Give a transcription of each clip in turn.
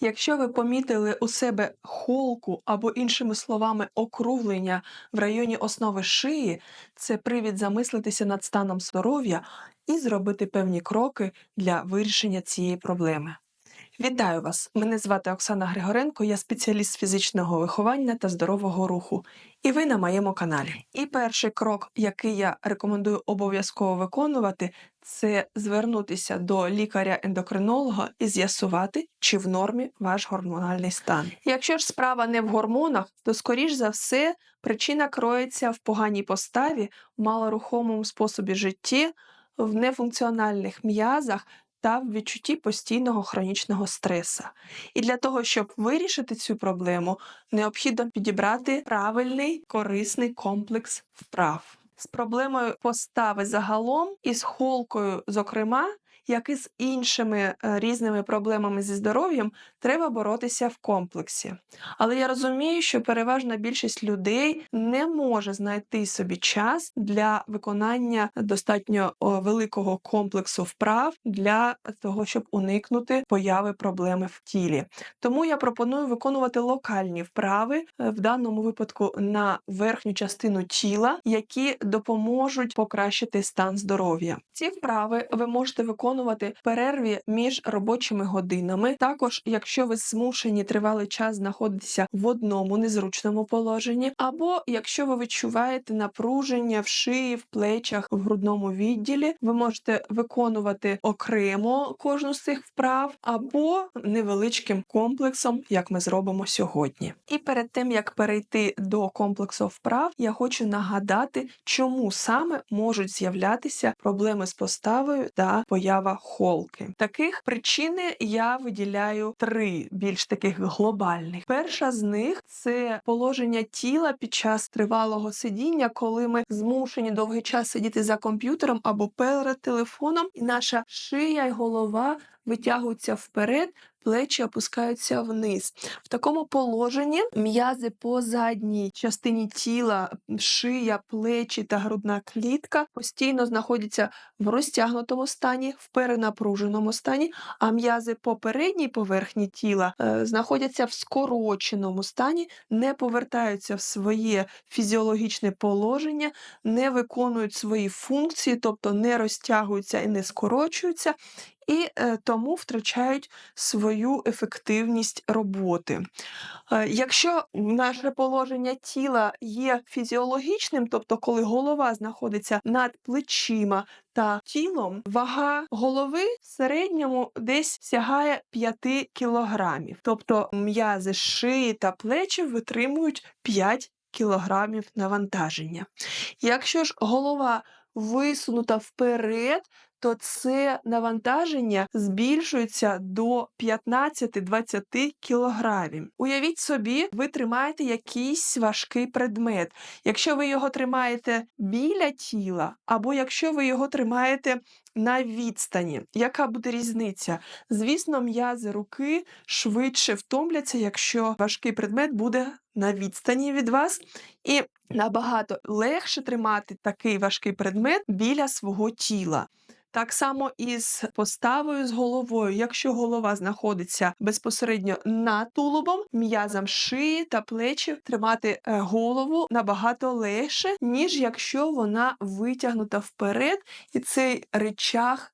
Якщо ви помітили у себе холку або, іншими словами, округлення в районі основи шиї, це привід замислитися над станом здоров'я і зробити певні кроки для вирішення цієї проблеми. Вітаю вас! Мене звати Оксана Григоренко, я спеціаліст фізичного виховання та здорового руху. І ви на моєму каналі. І перший крок, який я рекомендую обов'язково виконувати, це звернутися до лікаря-ендокринолога і з'ясувати, чи в нормі ваш гормональний стан. Якщо ж справа не в гормонах, то скоріш за все причина кроється в поганій поставі, малорухомому способі житті, в нефункціональних м'язах та в відчутті постійного хронічного стреса. І для того, щоб вирішити цю проблему, необхідно підібрати правильний корисний комплекс вправ. З проблемою постави загалом і з холкою, зокрема, як і з іншими е, різними проблемами зі здоров'ям, треба боротися в комплексі. Але я розумію, що переважна більшість людей не може знайти собі час для виконання достатньо великого комплексу вправ для того, щоб уникнути появи проблеми в тілі. Тому я пропоную виконувати локальні вправи е, в даному випадку на верхню частину тіла, які допоможуть покращити стан здоров'я. Ці вправи ви можете виконувати в перерві між робочими годинами. Також, якщо ви змушені тривалий час знаходитися в одному незручному положенні, або якщо ви відчуваєте напруження в шиї, в плечах, в грудному відділі, ви можете виконувати окремо кожну з цих вправ, або невеличким комплексом, як ми зробимо сьогодні. І перед тим як перейти до комплексу вправ, я хочу нагадати, чому саме можуть з'являтися проблеми з поставою та поява холки. Таких причини я виділяю три більш таких глобальних. Перша з них це положення тіла під час тривалого сидіння, коли ми змушені довгий час сидіти за комп'ютером або перед телефоном, і наша шия й голова витягуються вперед, плечі опускаються вниз. В такому положенні м'язи по задній частині тіла, шия, плечі та грудна клітка постійно знаходяться в розтягнутому стані, в перенапруженому стані, а м'язи по передній поверхні тіла е, знаходяться в скороченому стані, не повертаються в своє фізіологічне положення, не виконують свої функції, тобто не розтягуються і не скорочуються і е, тому втрачають свою ефективність роботи. Е, якщо наше положення тіла є фізіологічним, тобто коли голова знаходиться над плечима та тілом, вага голови в середньому десь сягає 5 кілограмів, тобто м'язи шиї та плечі витримують 5 кілограмів навантаження. Якщо ж голова висунута вперед, то це навантаження збільшується до 15-20 кілограмів. Уявіть собі, ви тримаєте якийсь важкий предмет. Якщо ви його тримаєте біля тіла, або якщо ви його тримаєте на відстані, яка буде різниця? Звісно, м'язи руки швидше втомляться, якщо важкий предмет буде на відстані від вас, і набагато легше тримати такий важкий предмет біля свого тіла. Так само і з поставою з головою. Якщо голова знаходиться безпосередньо над тулубом, м'язам шиї та плечі тримати е, голову набагато легше, ніж якщо вона витягнута вперед, і цей речах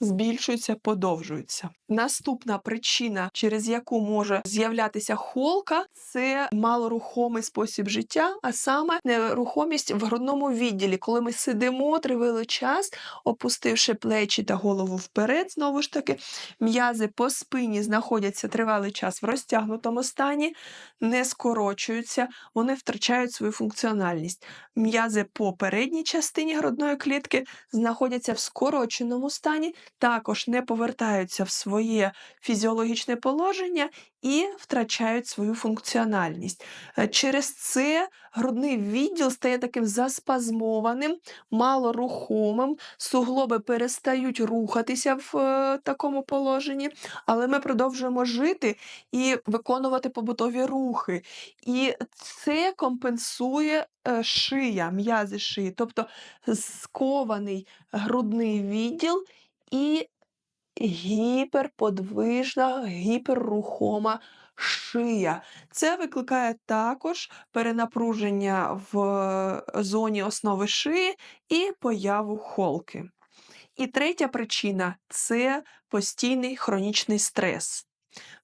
збільшуються, подовжуються. Наступна причина, через яку може з'являтися холка, це малорухомий спосіб життя, а саме нерухомість в грудному відділі, коли ми сидимо тривалий час, опустивши плечі та голову вперед, знову ж таки, м'язи по спині знаходяться тривалий час в розтягнутому стані, не скорочуються, вони втрачають свою функціональність. М'язи по передній частині грудної клітки знаходяться в скороченому стані, також не повертаються в своє фізіологічне положення і втрачають свою функціональність. Е, через це грудний відділ стає таким заспазмованим, малорухомим, суглоби перестають рухатися в е, такому положенні, але ми продовжуємо жити і виконувати побутові рухи. І це компенсує е, шия, м'язи шиї, тобто скований грудний відділ і гіперподвижна, гіперрухома шия. Це викликає також перенапруження в зоні основи шиї і появу холки. І третя причина це постійний хронічний стрес.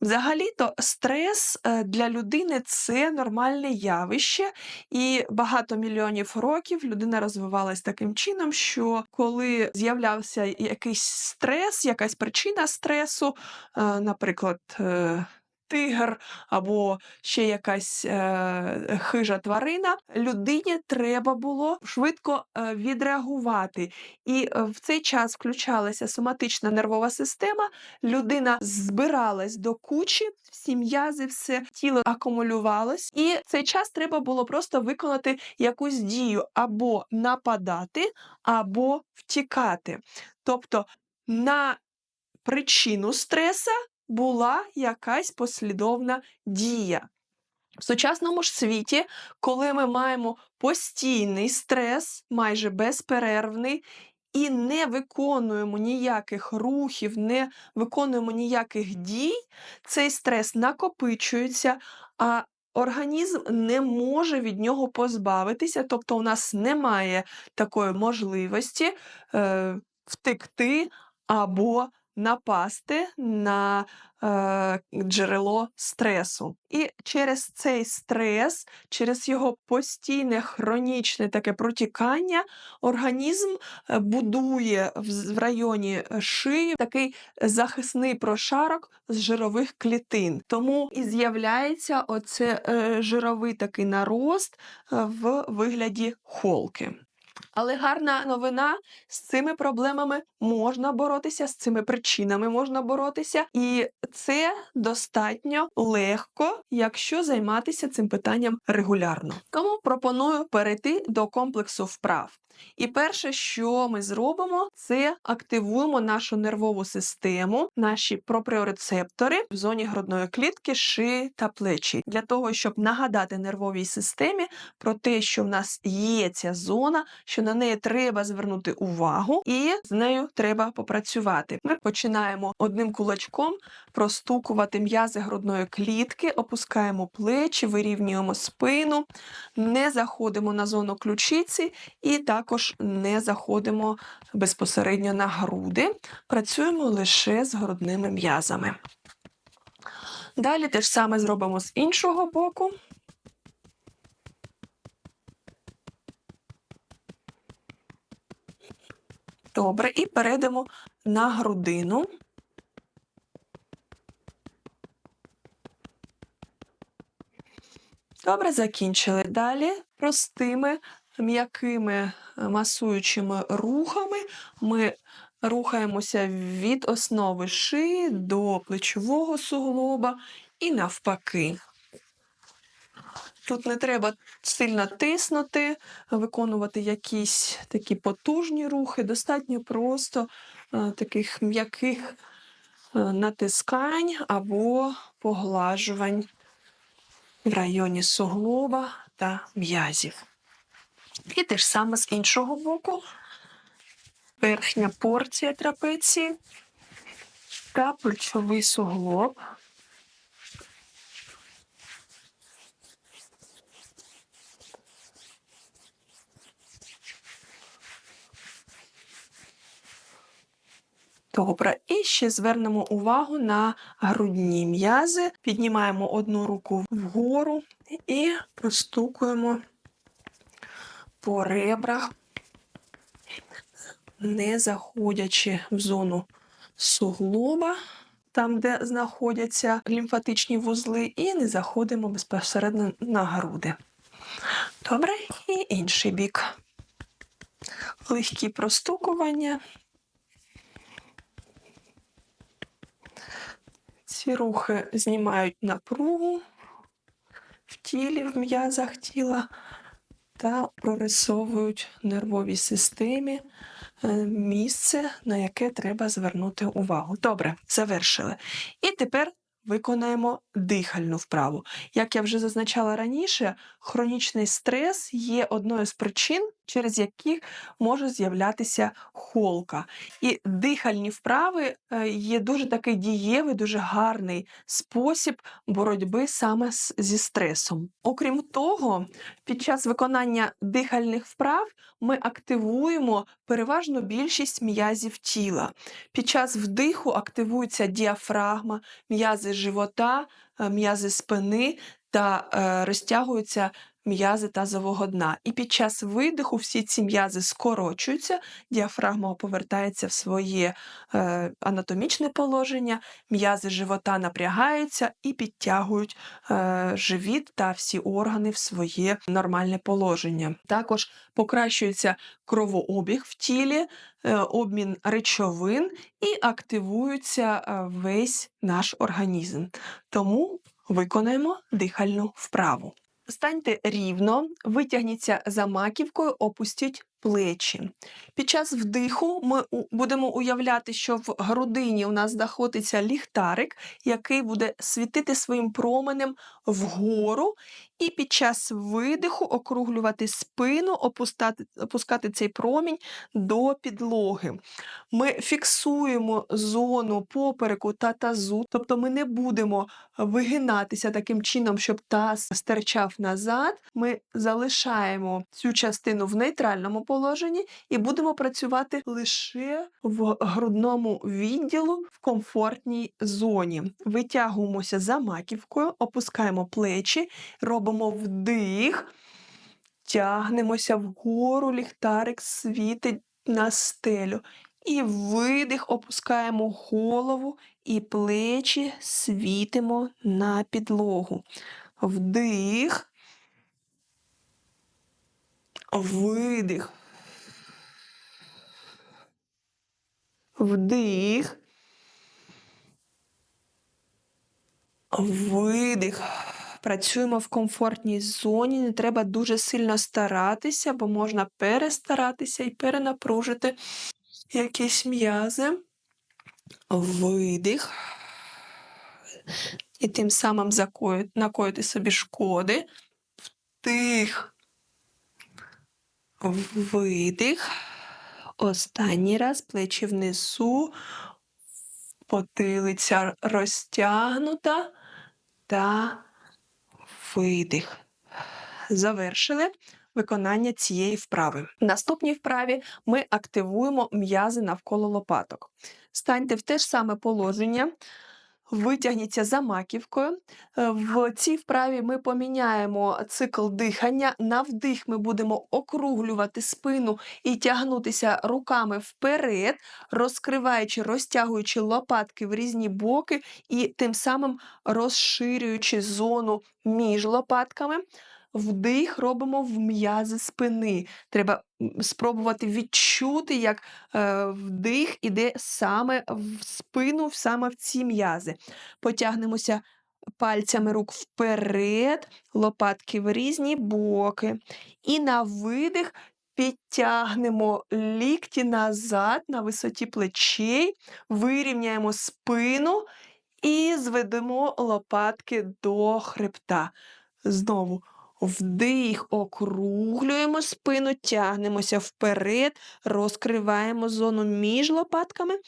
Взагалі-то стрес е, для людини це нормальне явище, і багато мільйонів років людина розвивалась таким чином, що коли з'являвся якийсь стрес, якась причина стресу, е, наприклад, е, тигр або ще якась е, хижа тварина, людині треба було швидко е, відреагувати. І е, в цей час включалася соматична нервова система, людина збиралась до кучі, всі м'язи, все тіло акумулювалось, і в цей час треба було просто виконати якусь дію або нападати, або втікати. Тобто на причину стреса була якась послідовна дія. В сучасному ж світі, коли ми маємо постійний стрес, майже безперервний, і не виконуємо ніяких рухів, не виконуємо ніяких дій, цей стрес накопичується, а організм не може від нього позбавитися, тобто у нас немає такої можливості е, втекти або напасти на е, джерело стресу. І через цей стрес, через його постійне хронічне таке протікання, організм е, будує в, районі шиї такий захисний прошарок з жирових клітин. Тому і з'являється оце е, жировий такий нарост е, в вигляді холки. Але гарна новина з цими проблемами можна боротися, з цими причинами можна боротися, і це достатньо легко, якщо займатися цим питанням регулярно. Тому пропоную перейти до комплексу вправ. І перше, що ми зробимо, це активуємо нашу нервову систему, наші пропріорецептори в зоні грудної клітки, шиї та плечі, для того, щоб нагадати нервовій системі про те, що в нас є ця зона, що на неї треба звернути увагу, і з нею треба попрацювати. Ми починаємо одним кулачком простукувати м'язи грудної клітки, опускаємо плечі, вирівнюємо спину, не заходимо на зону ключиці і також не заходимо безпосередньо на груди. Працюємо лише з грудними м'язами. Далі те ж саме зробимо з іншого боку. Добре, і перейдемо на грудину. Добре, закінчили. Далі простими м'якими е, масуючими рухами ми рухаємося від основи шиї до плечового суглоба і навпаки. Тут не треба сильно тиснути, виконувати якісь такі потужні рухи, достатньо просто е, таких м'яких е, натискань або поглажувань в районі суглоба та м'язів. І те ж саме з іншого боку. Верхня порція трапеції та плечовий суглоб. Добре, і ще звернемо увагу на грудні м'язи. Піднімаємо одну руку вгору і простукуємо по ребрах, не заходячи в зону суглоба, там, де знаходяться лімфатичні вузли, і не заходимо безпосередньо на груди. Добре, і інший бік. Легкі простукування. Ці рухи знімають напругу в тілі, в м'язах тіла та прорисовують в нервовій системі е, місце, на яке треба звернути увагу. Добре, завершили. І тепер виконаємо дихальну вправу. Як я вже зазначала раніше, хронічний стрес є одною з причин, через яких може з'являтися холка. І дихальні вправи е, є дуже такий дієвий, дуже гарний спосіб боротьби саме зі стресом. Окрім того, під час виконання дихальних вправ ми активуємо переважну більшість м'язів тіла. Під час вдиху активується діафрагма, м'язи живота, е, м'язи спини та е, розтягуються м'язи тазового дна. І під час видиху всі ці м'язи скорочуються, діафрагма повертається в своє е, анатомічне положення, м'язи живота напрягаються і підтягують е, живіт та всі органи в своє нормальне положення. Також покращується кровообіг в тілі, е, обмін речовин і активується е, весь наш організм. Тому виконаємо дихальну вправу. Станьте рівно, витягніться за маківкою, опустіть плечі. Під час вдиху ми будемо уявляти, що в грудині у нас знаходиться ліхтарик, який буде світити своїм променем вгору, і під час видиху округлювати спину, опускати, опускати цей промінь до підлоги. Ми фіксуємо зону попереку та тазу, тобто ми не будемо вигинатися таким чином, щоб таз стирчав назад. Ми залишаємо цю частину в нейтральному положенні і будемо працювати лише в грудному відділу в комфортній зоні. Витягуємося за маківкою, опускаємо плечі, робимо вдих, тягнемося вгору, ліхтарик світить на стелю. І видих, опускаємо голову і плечі світимо на підлогу. Вдих. Видих. Вдих. Видих. Працюємо в комфортній зоні. Не треба дуже сильно старатися, бо можна перестаратися і перенапружити якісь м'язи. Видих. І тим самим накоїти собі шкоди. Вдих. Видих. Останній раз плечі внизу, потилиця розтягнута та видих. Завершили виконання цієї вправи. В наступній вправі ми активуємо м'язи навколо лопаток. Станьте в те ж саме положення. Витягніться за маківкою. Е, В цій вправі ми поміняємо цикл дихання. На вдих ми будемо округлювати спину і тягнутися руками вперед, розкриваючи, розтягуючи лопатки в різні боки і тим самим розширюючи зону між лопатками. Вдих робимо в м'язи спини. Треба спробувати відчути, як е, вдих іде саме в спину, саме в ці м'язи. Потягнемося пальцями рук вперед, лопатки в різні боки. І на видих підтягнемо лікті назад на висоті плечей, вирівняємо спину і зведемо лопатки до хребта. Знову вдих, округлюємо спину, тягнемося вперед, розкриваємо зону між лопатками.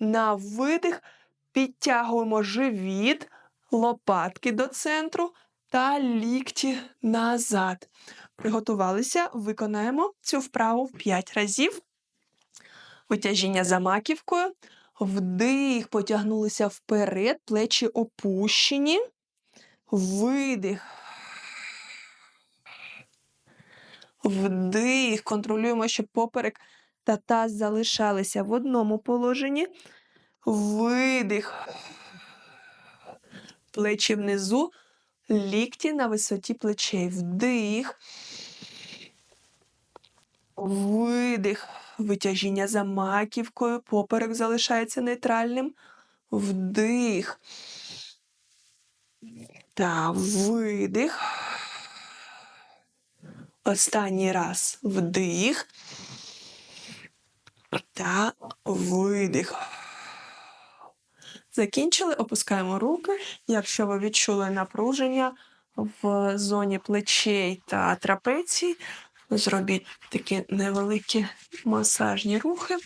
На видих підтягуємо живіт, лопатки до центру та лікті назад. Приготувалися, виконаємо цю вправу 5 разів. Витяжіння за маківкою. Вдих, потягнулися вперед, плечі опущені. Видих. Вдих. Контролюємо, щоб поперек та таз залишалися в одному положенні. Видих. Плечі внизу, лікті на висоті плечей. Вдих. Видих. Витяжіння за маківкою. Поперек залишається нейтральним. Вдих. Та видих. Останній раз вдих. Та видих. Закінчили, опускаємо руки. Якщо ви відчули напруження в зоні плечей та трапецій, зробіть такі невеликі масажні рухи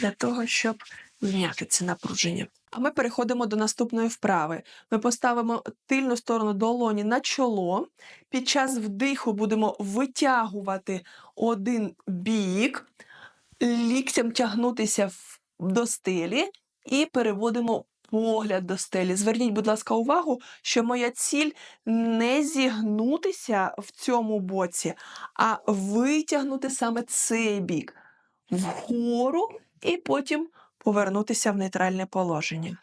для того, щоб зняти це напруження. А ми переходимо до наступної вправи. Ми поставимо тильну сторону долоні на чоло. Під час вдиху будемо витягувати один бік, ліктем тягнутися до стелі і переводимо погляд до стелі. Зверніть, будь ласка, увагу, що моя ціль не зігнутися в цьому боці, а витягнути саме цей бік вгору і потім повернутися в нейтральне положення.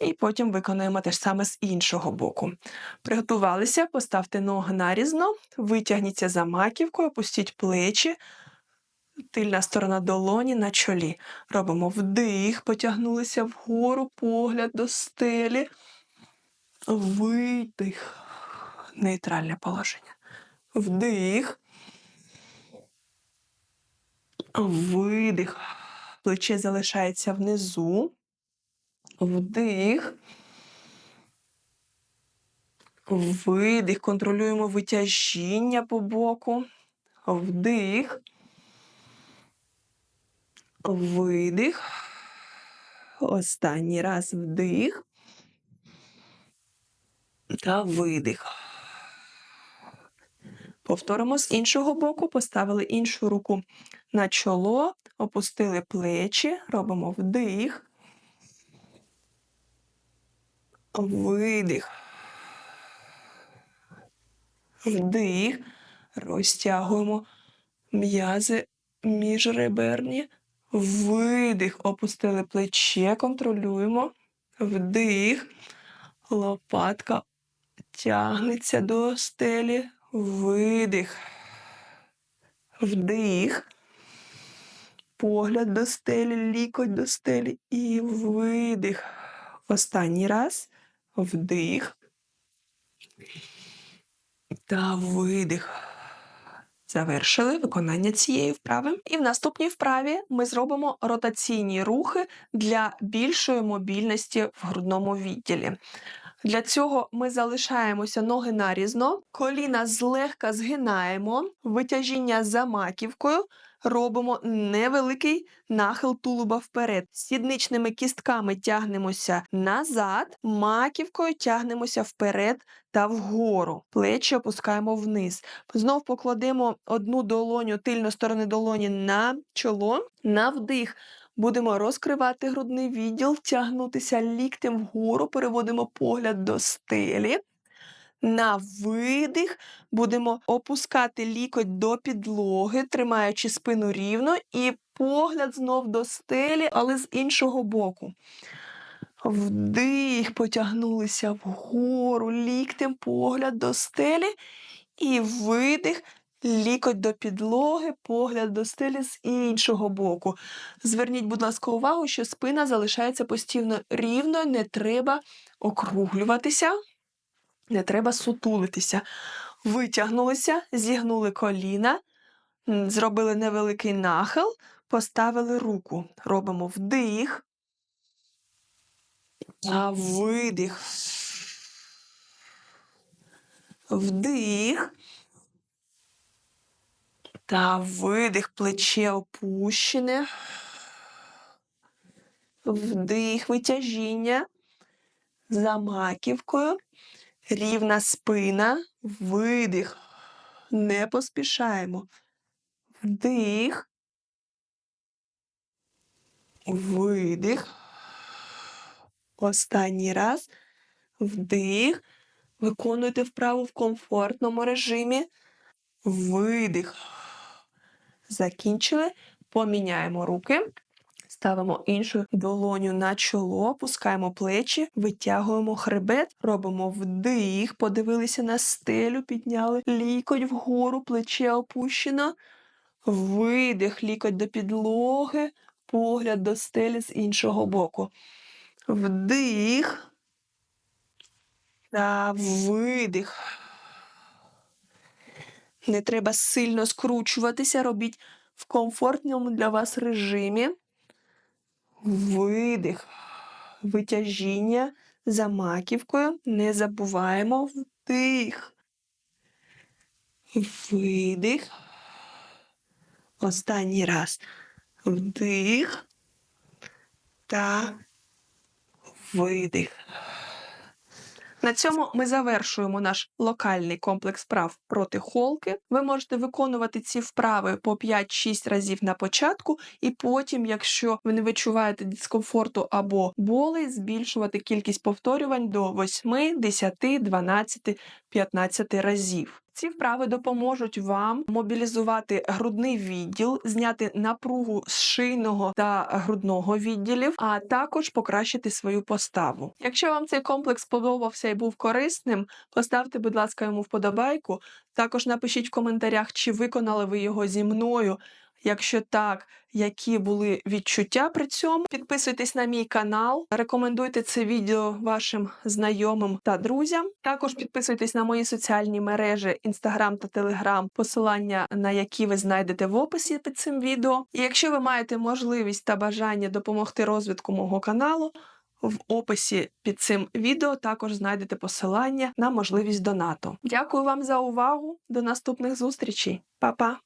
І потім виконуємо те ж саме з іншого боку. Приготувалися, поставте ноги нарізно, витягніться за маківкою, опустіть плечі, тильна сторона долоні на чолі. Робимо вдих, потягнулися вгору, погляд до стелі, видих, нейтральне положення. Вдих, видих. Плече залишається внизу. Вдих. Видих. Контролюємо витяжіння по боку. Вдих. Видих. Останній раз вдих. Та видих. Повторимо з іншого боку, поставили іншу руку на чоло, опустили плечі, робимо вдих. Видих. Вдих. Розтягуємо м'язи міжреберні. Видих. Опустили плече, контролюємо. Вдих. Лопатка тягнеться до стелі. Видих. Вдих. Погляд до стелі, лікоть до стелі і видих. Останній раз. Вдих. Та видих. Завершили виконання цієї вправи. І в наступній вправі ми зробимо ротаційні рухи для більшої мобільності в грудному відділі. Для цього ми залишаємося ноги нарізно, коліна злегка згинаємо, витяжіння за маківкою, робимо невеликий нахил тулуба вперед. Сідничними кістками тягнемося назад, маківкою тягнемося вперед та вгору. Плечі опускаємо вниз. Знов покладемо одну долоню, тильну сторони долоні на чоло, на вдих. Будемо розкривати грудний відділ, тягнутися ліктем вгору, переводимо погляд до стелі. На видих будемо опускати лікоть до підлоги, тримаючи спину рівно, і погляд знов до стелі, але з іншого боку. Вдих, потягнулися вгору, ліктем погляд до стелі, і видих, лікоть до підлоги, погляд до стелі з іншого боку. Зверніть, будь ласка, увагу, що спина залишається постійно рівною, не треба округлюватися, не треба сутулитися. Витягнулися, зігнули коліна, зробили невеликий нахил, поставили руку. Робимо вдих. Та видих. Вдих. Та видих, плече опущене. Вдих, витяжіння. За маківкою. Рівна спина. Видих. Не поспішаємо. Вдих. Видих. Останній раз. Вдих. Виконуйте вправу в комфортному режимі. Видих. Закінчили. Поміняємо руки. Ставимо іншу долоню на чоло, опускаємо плечі, витягуємо хребет, робимо вдих, подивилися на стелю, підняли лікоть вгору, плече опущено. Видих, лікоть до підлоги, погляд до стелі з іншого боку. Вдих. Та видих. Не треба сильно скручуватися, робіть в комфортному для вас режимі. Видих. витяжіння за маківкою. Не забуваємо вдих. Видих. Останній раз. Вдих та видих. На цьому ми завершуємо наш локальний комплекс вправ проти холки. Ви можете виконувати ці вправи по 5-6 разів на початку, і потім, якщо ви не відчуваєте дискомфорту або боли, збільшувати кількість повторювань до 8, 10, 12, 15 разів. Ці вправи допоможуть вам мобілізувати грудний відділ, зняти напругу з шийного та грудного відділів, а також покращити свою поставу. Якщо вам цей комплекс сподобався і був корисним, поставте, будь ласка, йому вподобайку. Також напишіть в коментарях, чи виконали ви його зі мною. Якщо так, які були відчуття при цьому, підписуйтесь на мій канал, рекомендуйте це відео вашим знайомим та друзям. Також підписуйтесь на мої соціальні мережі Instagram та Telegram, посилання на які ви знайдете в описі під цим відео. І якщо ви маєте можливість та бажання допомогти розвитку мого каналу, в описі під цим відео також знайдете посилання на можливість донату. Дякую вам за увагу. До наступних зустрічей. Па-па!